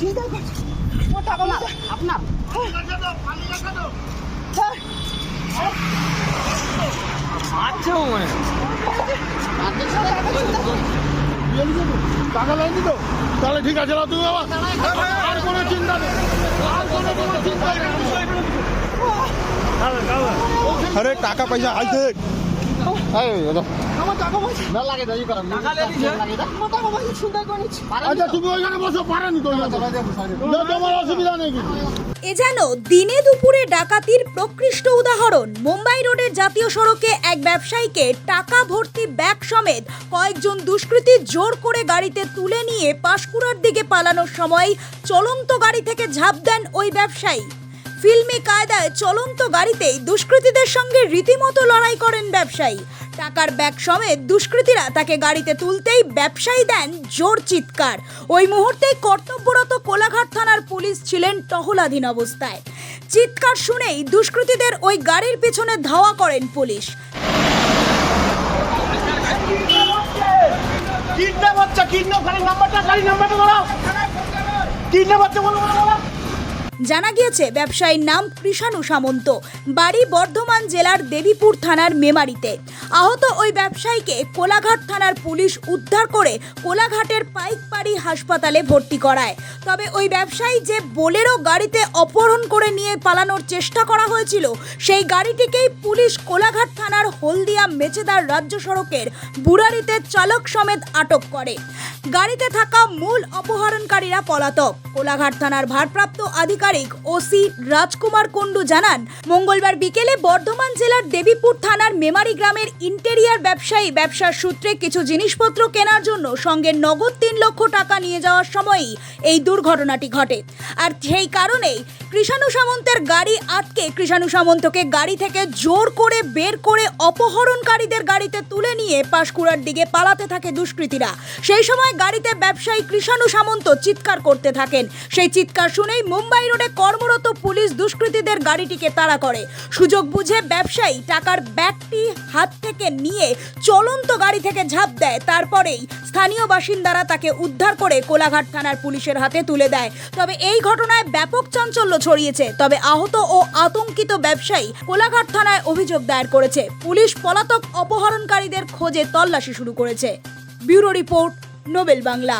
চিন্তা করছি ও টাকা না আপনার। আচ্ছা মানে। টাকা লাইনি তো তাহলে ঠিক আছে না তুমি বাবা? আর কোনো চিন্তা নেই। আর কোনো কোনো চিন্তা নেই। আরে টাকা পয়সা আইতে আচ্ছা তুমি ওইখানে বসো পারেনি তো ওইখানে। না, তোমার অসুবিধা নেই কিছু এ যেন দিনে দুপুরে ডাকাতির প্রকৃষ্ট উদাহরণ। মুম্বাই রোডের জাতীয় সড়কে এক ব্যবসায়ীকে টাকা ভর্তি ব্যাগ সমেত কয়েকজন দুষ্কৃতী জোর করে গাড়িতে তুলে নিয়ে পাশকুড়ার দিকে পালানোর সময় চলন্ত গাড়ি থেকে ঝাঁপ দেন ওই ব্যবসায়ী। ফিল্মি কায়দায় চলন্ত গাড়িতেই দুষ্কৃতীদের সঙ্গে রীতিমতো লড়াই করেন ব্যবসায়ী। টাকার ব্যাগ সমেত দুষ্কৃতীরা তাকে গাড়িতে তুলতেই ব্যবসায়ী দেন জোর চিৎকার। ওই মুহূর্তেই কর্তব্যরত কোলাঘাট থানার পুলিশ ছিলেন টহলাধীন অবস্থায়। চিৎকার শুনেই দুষ্কৃতীদের ওই গাড়ির পিছনে ধাওয়া করেন পুলিশ। কিডন্যাপ হচ্ছে, কিডন্যাপ গাড়ির নাম্বারটা গাড়ির নাম্বারটা বলো কিডন্যাপ হচ্ছে বলো। জানা গিয়েছে, ব্যবসায়ীর নাম কৃষাণু সামন্ত। বাড়ি বর্ধমান জেলার দেবীপুর থানার মেমারিতে। আহত ওই ব্যবসায়ীকে কোলাঘাট থানার পুলিশ উদ্ধার করে কোলাঘাটের পাইকপাড়ি হাসপাতালে ভর্তি করায়। তবে ওই ব্যবসায়ী যে বোলেরো গাড়িতে অপহরণ করে নিয়ে পালানোর চেষ্টা করা হয়েছিল, সেই গাড়িটিকেই পুলিশ কোলাঘাট থানার হলদিয়া মেচেদার রাজ্য সড়কের বুড়ারিতে চালক সমেত আটক করে। গাড়িতে থাকা মূল অপহরণকারীরা পলাতক। কোলাঘাট থানার ভারপ্রাপ্ত আধিকারিক ওসি রাজকুমার কুণ্ডু জানান, মঙ্গলবার বিকেলে বর্ধমান জেলার দেবীপুর থানার মেমারি গ্রামের ইন্টেরিয়ার ব্যবসায়ী ব্যবসার সূত্রে কিছু জিনিসপত্র কেনার জন্য সঙ্গে নগদ তিন লক্ষ টাকা নিয়ে যাওয়ার সময়ই এই দুর্ঘটনাটি ঘটে। আর সেই কারণেই কৃষাণু সামন্তের গাড়ি আটকে কৃষাণু সামন্তকে গাড়ি থেকে জোর করে বের করে অপহরণকারীদের গাড়িতে তুলে নিয়ে পাঁশকুড়ার দিকে পালাতে থাকে দুষ্কৃতীরা। সেই সময় গাড়িতে ব্যবসায়ী কৃষাণু সামন্ত চিৎকার করতে থাকেন। সেই চিৎকার শুনেই মুম্বাই কর্মরত পুলিশ দুষ্কৃতীদের গাড়িটিকে তাড়া করে। সুযোগ বুঝে ব্যবসায়ী টাকার ব্যাগটি হাত থেকে নিয়ে চলন্ত গাড়ি থেকে ঝাঁপ দেয়। তারপরেই স্থানীয় বাসিন্দারা তাকে উদ্ধার করে কোলাঘাট থানার পুলিশের হাতে তুলে দেয়। তবে এই ঘটনায় ব্যাপক চাঞ্চল্য ছড়িয়েছে। তবে আহত ও আতঙ্কিত ব্যবসায়ী কোলাঘাট থানায় অভিযোগ দায়ের করেছে। পুলিশ পলাতক অপহরণকারীদের খোঁজে তল্লাশি শুরু করেছে। Bureau report, Nobel Bangla.